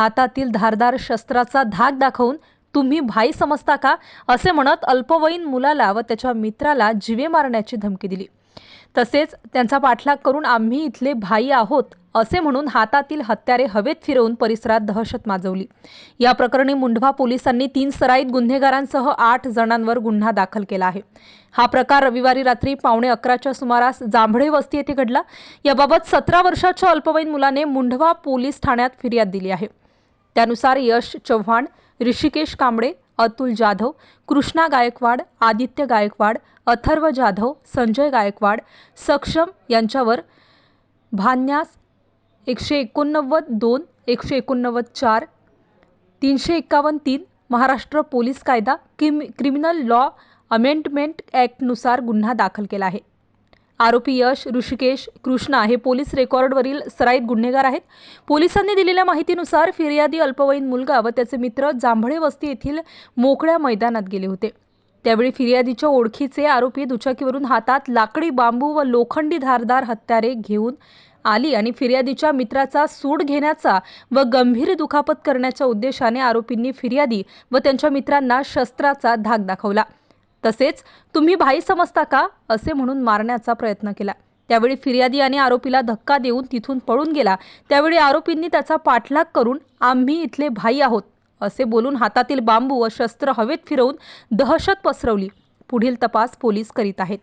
हातातील धारदार शस्त्राचा धाक दाखवून तुम्ही भाई समजता का? असे म्हणत अल्पवयीन मुलाला व त्याच्या मित्राला जिवे मारण्याची धमकी दिली. तसेच त्यांचा पाठलाग करून आम्ही इथले भाई आहोत असे म्हणून हातातील हत्यारे हवेत फिरवून परिसरात दहशत माजवली. या प्रकरणी मुंढवा पोलिसांनी तीन सराईत गुन्हेगारांसह आठ जणांवर गुन्हा दाखल केला आहे. हा प्रकार रविवारी रात्री पावणे अकराच्या सुमारास जांभळे वस्ती येथे घडला. याबाबत सतरा वर्षाच्या अल्पवयीन मुलाने मुंढवा पोलीस ठाण्यात फिर्याद दिली आहे. त्यानुसार यश चव्हाण ऋषिकेश कांबळे अतुल जाधव कृष्णा गायकवाड आदित्य गायकवाड अथर्व जाधव संजय गायकवाड सक्षम यांच्यावर भान्यास एकशे एकोणनव्वद दोन एकशे एकोणनव्वद चार तीनशे एक्कावन्न तीन महाराष्ट्र पोलीस कायदा क्रिम क्रिमिनल लॉ अमेंडमेंट ॲक्टनुसार गुन्हा दाखल केला आहे. आरोपी यश ऋषिकेश कृष्णा हे पोलीस रेकॉर्डवरील सराईत गुन्हेगार आहेत. पोलिसांनी दिलेल्या माहितीनुसार फिर्यादी अल्पवयीन मुलगा व त्याचे मित्र जांभळे वस्ती येथील मोकळ्या मैदानात गेले होते. त्यावेळी फिर्यादीच्या ओळखीचे आरोपी दुचाकीवरून हातात लाकडी बांबू व लोखंडी धारदार हत्यारे घेऊन आली आणि फिर्यादीच्या मित्राचा सूड घेण्याचा व गंभीर दुखापत करण्याच्या उद्देशाने आरोपींनी फिर्यादी व त्यांच्या मित्रांना शस्त्राचा धाक दाखवला. तसेच तुम्ही भाई समजता का असे म्हणून मारण्याचा प्रयत्न केला. त्यावेळी फिर्यादी आणि आरोपीला धक्का देऊन तिथून पळून गेला. त्यावेळी आरोपींनी त्याचा पाठलाग करून आम्ही इथले भाई आहोत असे बोलून हातातील बांबू व शस्त्र हवेत फिरवून दहशत पसरवली. पुढील तपास पोलीस करीत आहेत.